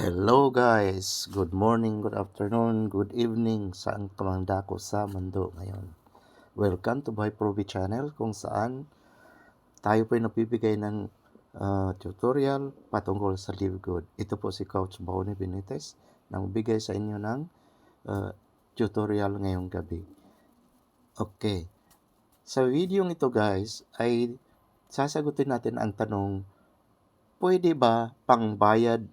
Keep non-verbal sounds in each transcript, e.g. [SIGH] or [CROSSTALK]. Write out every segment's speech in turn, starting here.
Hello guys, good morning, good afternoon, good evening, saan ka man dako sa mundo ngayon. Welcome to Boy Proby Channel kung saan tayo po ay napibigay ng ah, tutorial patungkol sa Live Good. Ito po si Coach Bonnie Benitez na magbigay sa inyo ng ah, tutorial ngayong gabi. Okay. Sa video ito guys ay sasagutin natin ang tanong, pwede ba pangbayad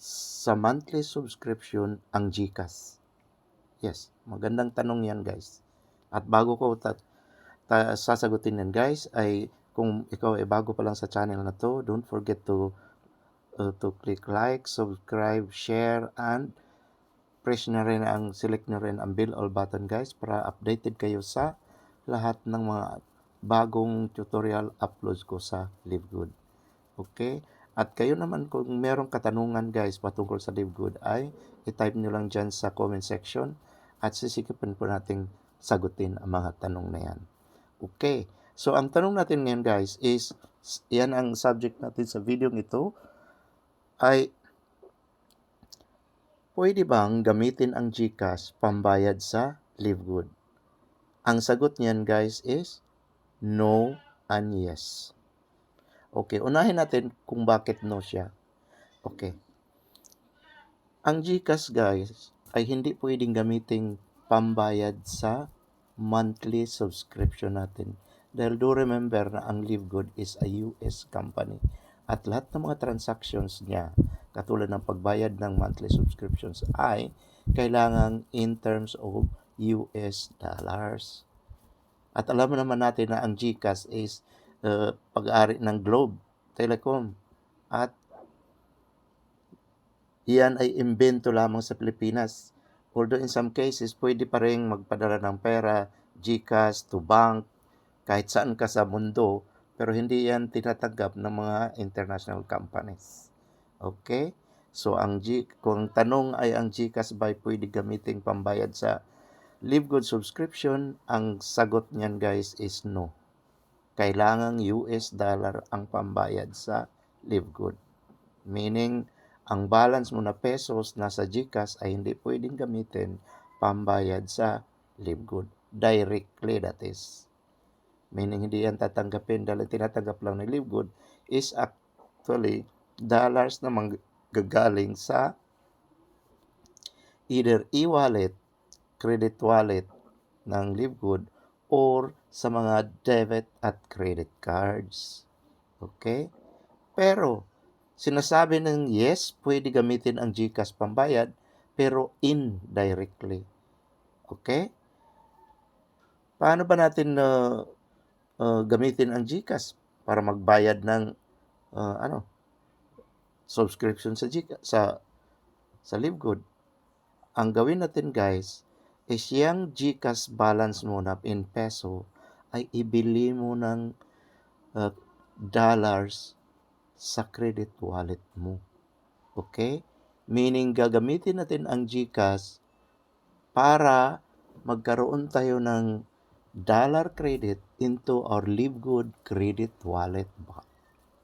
sa monthly subscription ang GCash? Yes, magandang tanong yan guys. At bago ko ta- ta- sasagutin yan guys, ay kung ikaw ay bago pa lang sa channel na to, don't forget to uh, to click like, subscribe, share, and press na rin ang, select na rin ang bell all button guys para updated kayo sa lahat ng mga bagong tutorial uploads ko sa Live Good. Okay? At kayo naman kung merong katanungan guys patungkol sa Live Good ay i-type nyo lang dyan sa comment section at sisikipin po nating sagutin ang mga tanong na yan. Okay. So ang tanong natin ngayon guys is yan ang subject natin sa video ito ay pwede bang gamitin ang GCash pambayad sa Live Good? Ang sagot niyan guys is no and yes. Okay, unahin natin kung bakit no siya. Okay. Ang GCash guys ay hindi pwedeng gamitin pambayad sa monthly subscription natin. Dahil do remember na ang LiveGood is a US company. At lahat ng mga transactions niya, katulad ng pagbayad ng monthly subscriptions, ay kailangan in terms of US dollars. At alam naman natin na ang GCash is uh, pag-ari ng Globe Telecom. At iyan ay imbento lamang sa Pilipinas. Although in some cases, pwede pa rin magpadala ng pera, GCash to bank, kahit saan ka sa mundo, pero hindi yan tinatanggap ng mga international companies. Okay? So, ang G, kung tanong ay ang GCash ba pwede gamitin pambayad sa Live Good subscription, ang sagot niyan guys is no. Kailangang US dollar ang pambayad sa Live Good. Meaning, ang balance mo na pesos nasa GCash ay hindi pwedeng gamitin pambayad sa Live Good. Directly that is. Meaning, hindi yan tatanggapin dahil tinatanggap lang ng Live Good is actually dollars na manggagaling sa either e-wallet credit wallet ng Livegood or sa mga debit at credit cards. Okay? Pero, sinasabi ng yes, pwede gamitin ang GCash pambayad, pero indirectly. Okay? Paano ba natin uh, uh, gamitin ang GCash para magbayad ng uh, ano subscription sa GCash, sa sa Livegood? Ang gawin natin guys, is yung GCash balance mo na in peso ay ibili mo ng uh, dollars sa credit wallet mo. Okay? Meaning gagamitin natin ang GCash para magkaroon tayo ng dollar credit into our Live Good credit wallet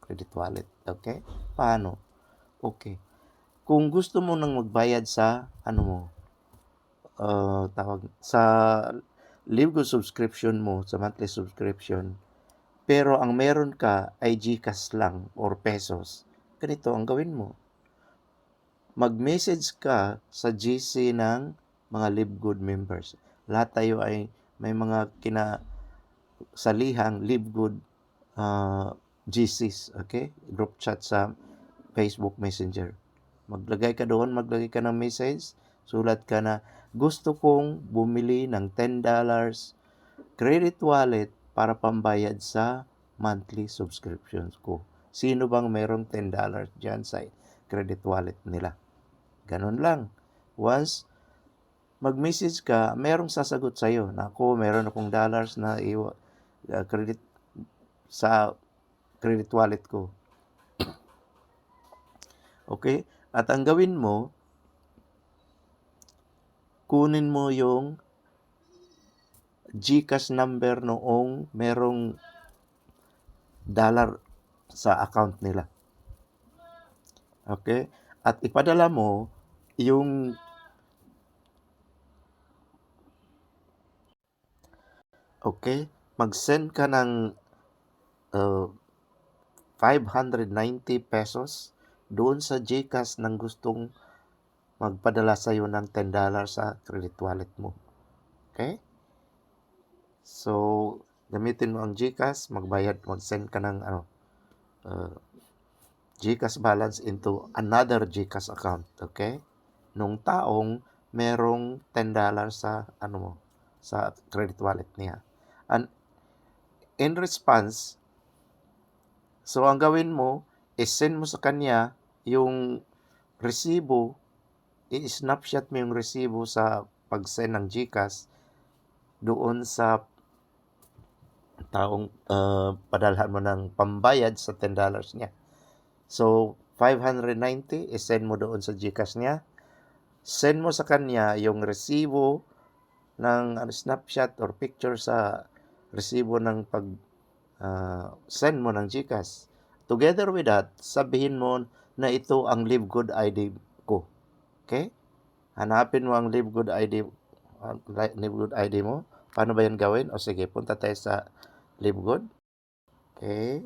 credit wallet. Okay? Paano? Okay. Kung gusto mo nang magbayad sa ano mo, uh, tawag sa Good subscription mo, sa monthly subscription, pero ang meron ka ay GCash lang or pesos, ganito ang gawin mo. Mag-message ka sa GC ng mga Live Good members. Lahat tayo ay may mga kina salihang Live Good uh, GCs, okay? Group chat sa Facebook Messenger. Maglagay ka doon, maglagay ka ng message, sulat ka na gusto kong bumili ng $10 credit wallet para pambayad sa monthly subscriptions ko. Sino bang merong $10 dyan sa credit wallet nila? Ganun lang. Once mag-message ka, merong sasagot sa'yo na ako, meron akong dollars na iwa, uh, credit sa credit wallet ko. [CLEARS THROAT] okay? At ang gawin mo, kunin mo yung GCash number noong merong dollar sa account nila. Okay? at ipadala mo yung okay, mag-send ka ng uh, 590 pesos doon sa GCash ng gustong magpadala sa iyo ng $10 sa credit wallet mo. Okay? So, gamitin mo ang GCash, magbayad, mag-send ka ng ano, uh, GCash balance into another GCash account. Okay? Nung taong merong $10 sa ano mo, sa credit wallet niya. And in response, so ang gawin mo, is send mo sa kanya yung resibo, i-snapshot mo yung resibo sa pag-send ng GCash doon sa taong uh, padalhan mo ng pambayad sa $10 niya. So, 590 is-send mo doon sa GCash niya. Send mo sa kanya yung resibo ng ano, snapshot or picture sa resibo ng pag uh, send mo ng GCash. Together with that, sabihin mo na ito ang Live Good ID. Okay? Hanapin mo ang Live Good ID uh, Live Good ID mo. Paano ba yan gawin? O sige, punta tayo sa Live Good. Okay.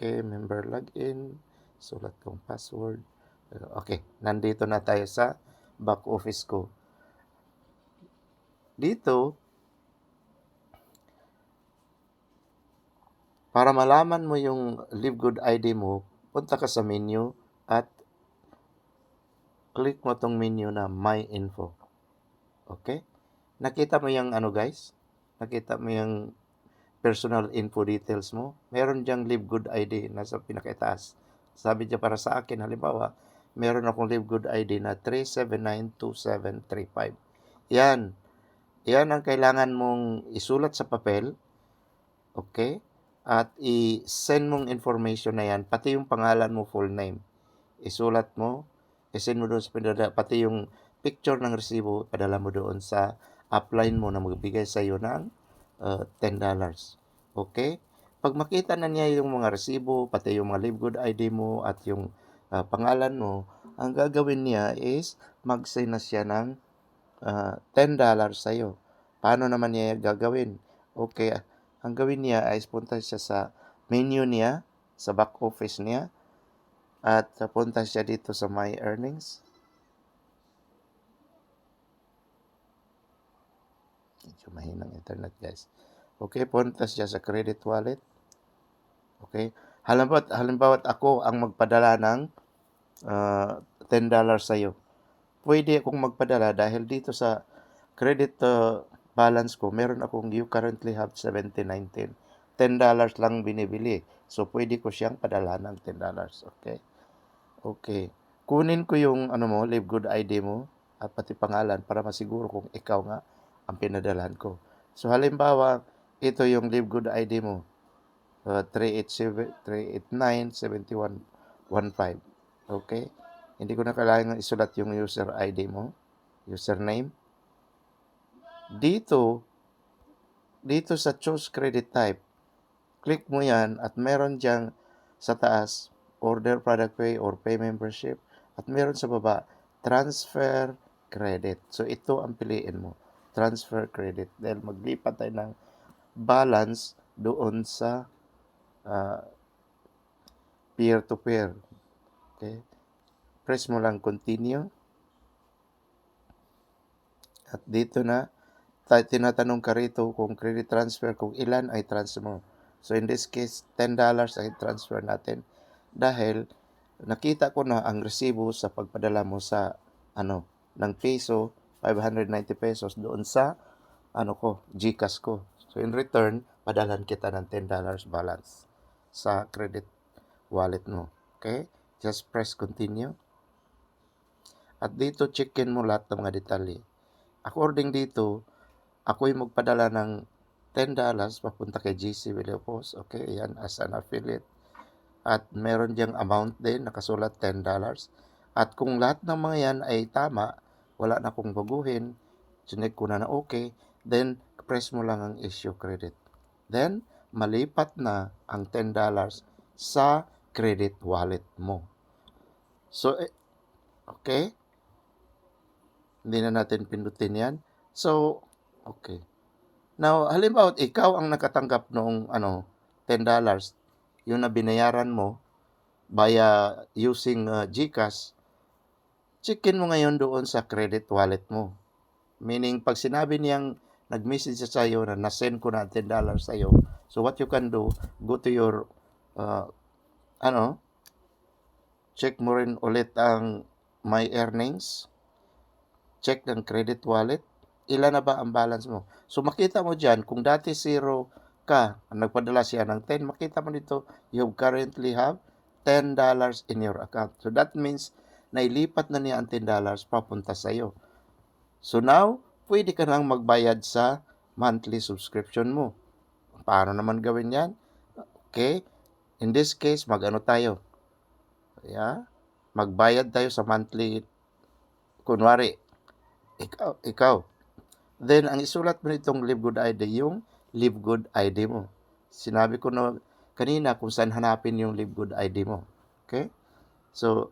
Okay, member login. Sulat kong password. Okay, nandito na tayo sa back office ko. Dito, para malaman mo yung Live Good ID mo, punta ka sa menu at click mo tong menu na My Info. Okay? Nakita mo yung ano guys? Nakita mo yung personal info details mo? Meron diyang Live Good ID nasa pinakaitaas. Sabi niya para sa akin, halimbawa, meron akong Live Good ID na 3792735. Yan. Yan ang kailangan mong isulat sa papel. Okay? At i-send mong information na yan, pati yung pangalan mo, full name. Isulat mo, i-send mo doon sa pinadala, pati yung picture ng resibo, padala mo doon sa upline mo na magbigay sa iyo ng uh, $10. Okay? Pag makita na niya yung mga resibo, pati yung mga Live Good ID mo at yung uh, pangalan mo, ang gagawin niya is mag-send na siya ng uh, $10 sa iyo. Paano naman niya gagawin? Okay, ang gawin niya ay punta siya sa menu niya, sa back office niya, at punta siya dito sa My Earnings. Medyo mahinang internet guys. Okay, punta siya sa credit wallet. Okay. Halimbawa, halimbawa ako ang magpadala ng uh, $10 sa iyo. Pwede akong magpadala dahil dito sa credit uh, balance ko, meron akong you currently have 7019. $10 lang binibili. So, pwede ko siyang padala ng $10. Okay? Okay. Kunin ko yung ano mo, Live Good ID mo at pati pangalan para masiguro kung ikaw nga ang pinadalhan ko. So, halimbawa, ito yung Live Good ID mo. Uh, 389-7115. Okay? Hindi ko na kailangan isulat yung user ID mo, username. Dito, dito sa choose credit type, click mo yan at meron diyang sa taas, order product pay or pay membership. At meron sa baba, transfer credit. So, ito ang piliin mo. Transfer credit. Dahil maglipat tayo ng balance doon sa uh, peer-to-peer. Okay? Press mo lang continue. At dito na, tinatanong ka rito kung credit transfer, kung ilan ay transfer mo. So in this case, $10 ay transfer natin dahil nakita ko na ang resibo sa pagpadala mo sa ano ng peso 590 pesos doon sa ano ko GCash ko. So in return, padalan kita ng $10 balance sa credit wallet mo. Okay? Just press continue. At dito, checkin mo lahat ng mga detalye. According dito, ako'y magpadala ng $10 papunta kay GC Villalobos. Okay, yan as an affiliate. At meron diyang amount din, nakasulat $10. At kung lahat ng mga yan ay tama, wala na akong baguhin, sinig ko na na okay, Then, press mo lang ang issue credit. Then, malipat na ang $10 sa credit wallet mo. So, eh, okay? Hindi na natin pindutin yan. So, okay. Now, halimbawa, ikaw ang nakatanggap noong ano, $10, yung na binayaran mo via using uh, GCash, checkin mo ngayon doon sa credit wallet mo. Meaning, pag sinabi niyang nag-message siya sa'yo na nasend ko na $10 sa'yo, so what you can do, go to your, uh, ano, check mo rin ulit ang my earnings, check ng credit wallet, ilan na ba ang balance mo. So makita mo dyan, kung dati zero ka, nagpadala siya ng 10, makita mo dito, you currently have $10 in your account. So that means, nailipat na niya ang $10 papunta sa iyo. So now, pwede ka nang magbayad sa monthly subscription mo. Paano naman gawin yan? Okay? In this case, mag-ano tayo? Yeah? Magbayad tayo sa monthly, kunwari, ikaw, ikaw. Then, ang isulat mo nitong Live Good ID, yung Live Good ID mo. Sinabi ko na kanina kung saan hanapin yung Live Good ID mo. Okay? So,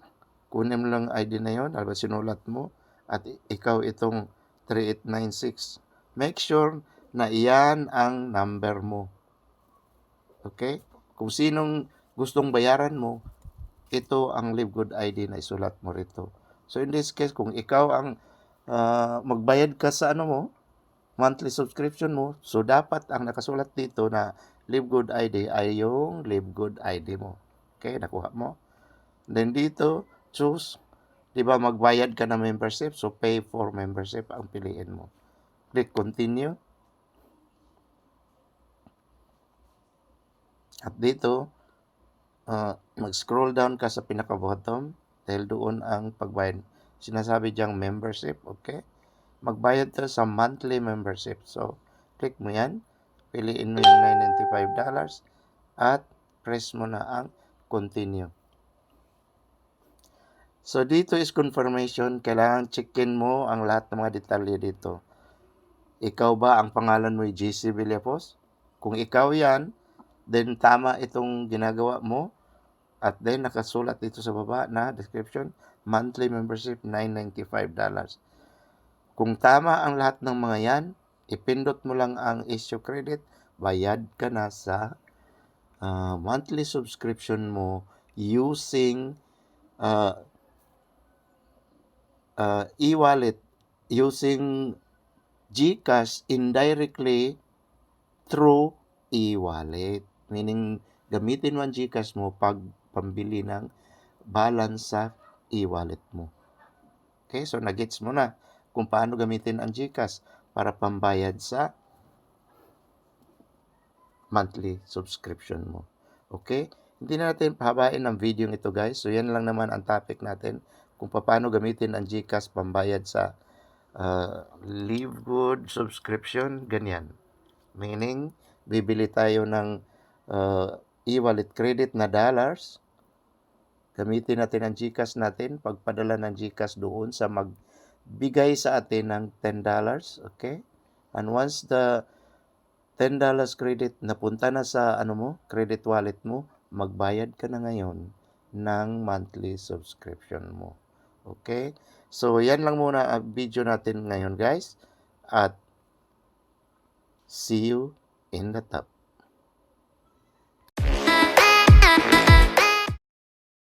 kunin mo lang ID na yon, alba sinulat mo, at ikaw itong 3896. Make sure na iyan ang number mo. Okay? Kung sinong gustong bayaran mo, ito ang Live Good ID na isulat mo rito. So in this case, kung ikaw ang ah, magbayad ka sa ano mo, monthly subscription mo, so dapat ang nakasulat dito na Live Good ID ay yung Live Good ID mo. Okay, nakuha mo. Then dito, choose, di ba magbayad ka ng membership, so pay for membership ang piliin mo. Click continue. At dito, ah, mag-scroll down ka sa pinaka-bottom dahil doon ang pagbayad. Sinasabi diyang membership, okay? Magbayad ka sa monthly membership. So, click mo yan. Piliin mo yung $995 at press mo na ang continue. So, dito is confirmation. Kailangan checkin mo ang lahat ng mga detalye dito. Ikaw ba ang pangalan mo ay JC Villapos? Kung ikaw yan, then tama itong ginagawa mo. At then nakasulat dito sa baba na description, monthly membership $995. Kung tama ang lahat ng mga yan, ipindot mo lang ang issue credit, bayad ka na sa ah, monthly subscription mo using ah, ah, e-wallet, using GCash indirectly through e-wallet. Meaning, gamitin mo ang GCash mo pag pambili ng balance sa e-wallet mo. Okay, so nagets mo na kung paano gamitin ang GCash para pambayad sa monthly subscription mo. Okay? Hindi na natin pahabain ang video ito guys. So yan lang naman ang topic natin kung paano gamitin ang GCash pambayad sa uh, Live Good subscription, ganyan. Meaning, bibili tayo ng uh, e-wallet credit na dollars. Gamitin natin ang GCash natin, pagpadala ng GCash doon sa magbigay sa atin ng $10. Okay? And once the $10 credit napunta na sa ano mo, credit wallet mo, magbayad ka na ngayon ng monthly subscription mo. Okay? So, yan lang muna ang video natin ngayon guys. At see you in the top.